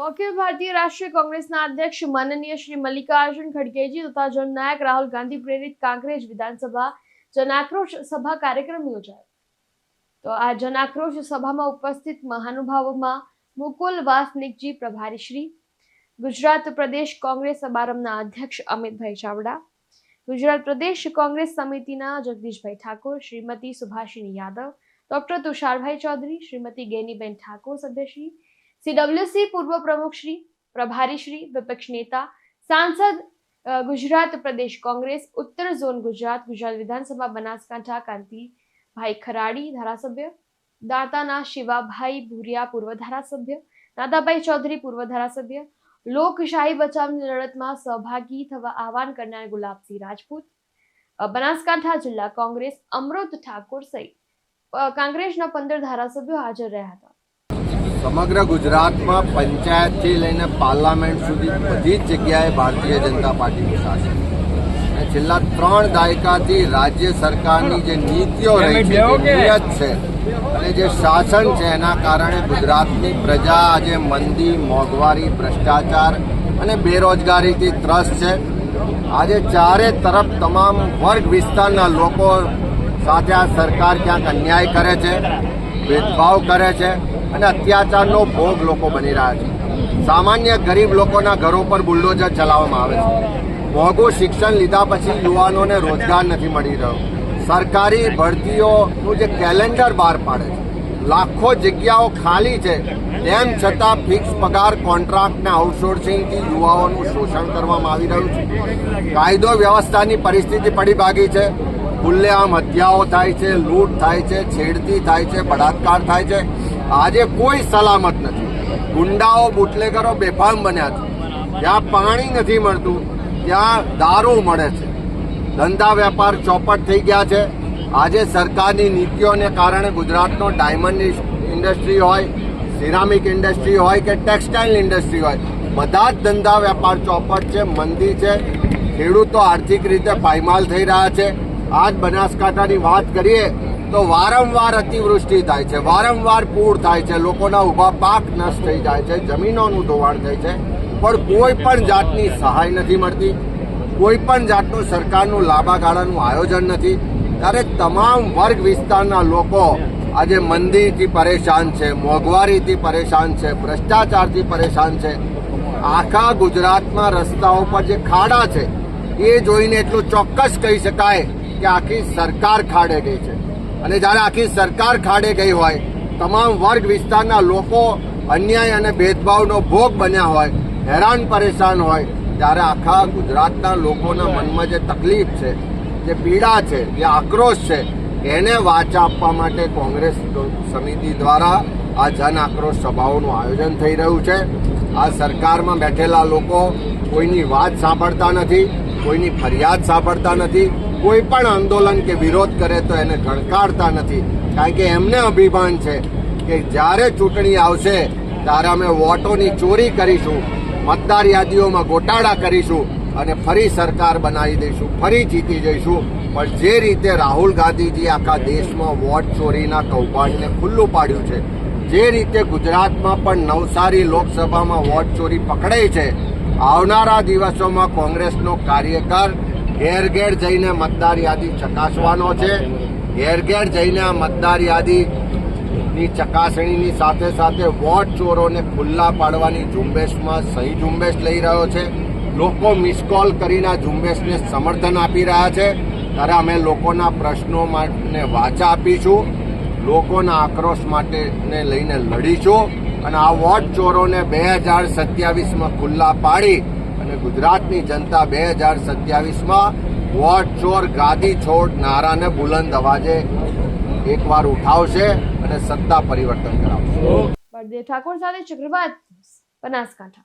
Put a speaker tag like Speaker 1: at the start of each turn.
Speaker 1: તો ભારતીય રાષ્ટ્રીય કોંગ્રેસના અધ્યક્ષ માનનીય શ્રી મલ્લિકાર્જુન ખડગેજી તથા જનનાયક રાહુલ ગાંધી પ્રેરિત કાંકરેજ વિધાનસભા જનાક્રોશ સભા કાર્યક્રમ યોજાયો. તો આ જનાક્રોશ સભામાં ઉપસ્થિત મહાનુભાવોમાં મુકુલ વાસનિકજી પ્રભારી શ્રી, ગુજરાત પ્રદેશ કોંગ્રેસ સમારંભના અધ્યક્ષ અમિતભાઈ ચાવડા, ગુજરાત પ્રદેશ કોંગ્રેસ સમિતિના જગદીશભાઈ ઠાકોર, શ્રીમતી સુભાષિની યાદવ, ડોક્ટર તુષારભાઈ ચૌધરી, શ્રીમતી ગેનીબેન ઠાકોર સભ્યશ્રી સીડબ્લ્યુસી પૂર્વ પ્રમુખ શ્રી, પ્રભારી શ્રી, વિપક્ષ નેતા, સાંસદ ગુજરાત પ્રદેશ કોંગ્રેસ, ઉત્તર ઝોન ગુજરાત ગુજરાત વિધાનસભા, બનાસકાંઠા કાંતિભાઈ ખરાડી ધારાસભ્ય, દાંતાના શિવાભાઈ ભૂરિયા પૂર્વ ધારાસભ્ય, નાદાભાઈ ચૌધરી પૂર્વ ધારાસભ્ય, લોકશાહી બચાવની લડતમાં સહભાગી થવા આહવાન કરનાર ગુલાબસિંહ રાજપૂત બનાસકાંઠા જિલ્લા કોંગ્રેસ અમૃત ઠાકોર સહિત કોંગ્રેસના પંદર ધારાસભ્યો હાજર રહ્યા હતા.
Speaker 2: સમગ્ર ગુજરાતમાં પંચાયતથી લઈને પાર્લામેન્ટ સુધી બધી જ જગ્યાએ ભારતીય જનતા પાર્ટીનું શાસન. અને છેલ્લા ત્રણ દાયકાથી રાજ્ય સરકારની જે નીતિઓ રહી છે જે નિયત છે અને જે શાસન છે એના કારણે ગુજરાતની પ્રજા આજે મંદી મોંઘવારી ભ્રષ્ટાચાર અને બેરોજગારીથી ત્રસ્ત છે. આજે ચારે તરફ તમામ વર્ગ વિસ્તારના લોકો સાથે આ સરકાર ક્યાંક અન્યાય કરે છે ભેદભાવ કરે છે અને અત્યાચારનો ભોગ લોકો બની રહ્યા છે. સામાન્ય ગરીબ લોકોના ઘરો પર બુલડોઝર ચલાવવામાં આવે છે. મોંઘું શિક્ષણ લીધા પછી યુવાનોને રોજગાર નથી મળી રહ્યો. સરકારી ભરતીઓનું જે કેલેન્ડર બહાર પાડે છે. લાખો જગ્યાઓ ખાલી છે. તેમ છતાં ફિક્સ પગાર કોન્ટ્રાક્ટને આઉટસોર્સિંગથી યુવાઓનું શોષણ કરવામાં આવી રહ્યું છે. કાયદો વ્યવસ્થાની પરિસ્થિતિ પડી ભાગી છે. ખુલ્લેઆમ હત્યાઓ થાય છે, લૂંટ થાય છે, છેડતી થાય છે, બળાત્કાર થાય છે. આજે કોઈ સલામત નથી. ગુંડાઓ, બુટલેગરો બેફામ બન્યા છે. જ્યાં પાણી નથી મળતું, ત્યાં દારૂ મળે છે. ધંધા વેપાર ચોપટ થઈ ગયા છે. આજે સરકારની નીતિઓને કારણે ગુજરાતનો ડાયમંડ ઇન્ડસ્ટ્રી હોય, સિરામિક ઇન્ડસ્ટ્રી હોય કે ટેક્સટાઇલ ઇન્ડસ્ટ્રી હોય, બધા જ ધંધા વેપાર ચોપટ છે, મંદી છે. ખેડૂતો આર્થિક રીતે પાયમાલ થઈ રહ્યા છે. આજ બનાસકાંઠાની વાત કરીએ તો વારંવાર અતિવૃષ્ટિ થાય છે, વારંવાર પૂર થાય છે, લોકોના ઊભા પાક નષ્ટ થઈ જાય છે, જમીનોનું ધોવાણ થાય છે. પણ કોઈ પણ જાતની સહાય નથી મળતી, કોઈ પણ જાતનું સરકારનું લાંબા ગાળાનું આયોજન નથી. ત્યારે તમામ વર્ગ વિસ્તારના લોકો આજે મંદીથી પરેશાન છે, મોંઘવારીથી પરેશાન છે, ભ્રષ્ટાચારથી પરેશાન છે. આખા ગુજરાતમાં રસ્તાઓ પર જે ખાડા છે, એ જોઈને એટલું ચોક્કસ કહી શકાય કે આખી સરકાર ખાડે ગઈ છે. અને જ્યારે આખી સરકાર ખાડે ગઈ હોય, તમામ વર્ગ વિસ્તારના લોકો અન્યાય અને ભેદભાવનો ભોગ બન્યા હોય, હેરાન પરેશાન હોય, ત્યારે આખા ગુજરાતના લોકોના મનમાં જે તકલીફ છે, જે પીડા છે, જે આક્રોશ છે, એને વાચા આપવા માટે કોંગ્રેસ સમિતિ દ્વારા આ જન આક્રોશ સભાઓનું આયોજન થઈ રહ્યું છે. આ સરકારમાં બેઠેલા લોકો કોઈની વાત સાંભળતા નથી, કોઈની ફરિયાદ સાંભળતા નથી. કોઈ પણ આંદોલન કે વિરોધ કરે તો એને ગણકારતા નથી. કારણ કે એમને અભિમાન છે કે જ્યારે ચૂંટણી આવશે, ત્યારે અમે વોટોની ચોરી કરીશું, મતદાર યાદીઓમાં ગોટાળા કરીશું અને ફરી સરકાર બનાવી દઈશું, ફરી જીતી જઈશું. પણ જે રીતે રાહુલ ગાંધીજી આખા દેશમાં વોટ ચોરીના કૌભાંડને ખુલ્લું પાડ્યું છે, જે રીતે ગુજરાતમાં પણ નવસારી લોકસભામાં વોટ ચોરી પકડાઈ છે, આવનારા દિવસોમાં કોંગ્રેસનો કાર્યકર ઘેર ઘેર જઈને મતદાર યાદી ચકાસવાનો છે. ઘેર ઘેર જઈને આ મતદાર યાદી ની ચકાસણીની સાથે સાથે વોટ ચોરોને ખુલ્લા પાડવાની ઝુંબેશમાં સહી ઝુંબેશ લઈ રહ્યો છે. લોકો મિસ કોલ કરીને આ ઝુંબેશને સમર્થન આપી રહ્યા છે. ત્યારે અમે લોકોના પ્રશ્નો માટે વાચા આપીશું. લોકોના આક્રોશ માટેને લઈને લડીશું. અને આ વોટ ચોરોને બે હજાર સત્યાવીસમાં ખુલ્લા પાડી અને ગુજરાતની જનતા બે હજાર સત્યાવીસમાં વોટ ચોર ગાદી છોડ નારાને બુલંદ અવાજે એકવાર ઉઠાવશે અને સત્તા પરિવર્તન કરાવશે.
Speaker 1: બળદેવ ઠાકોર સાથે ચક્રવાત બનાસકાંઠા.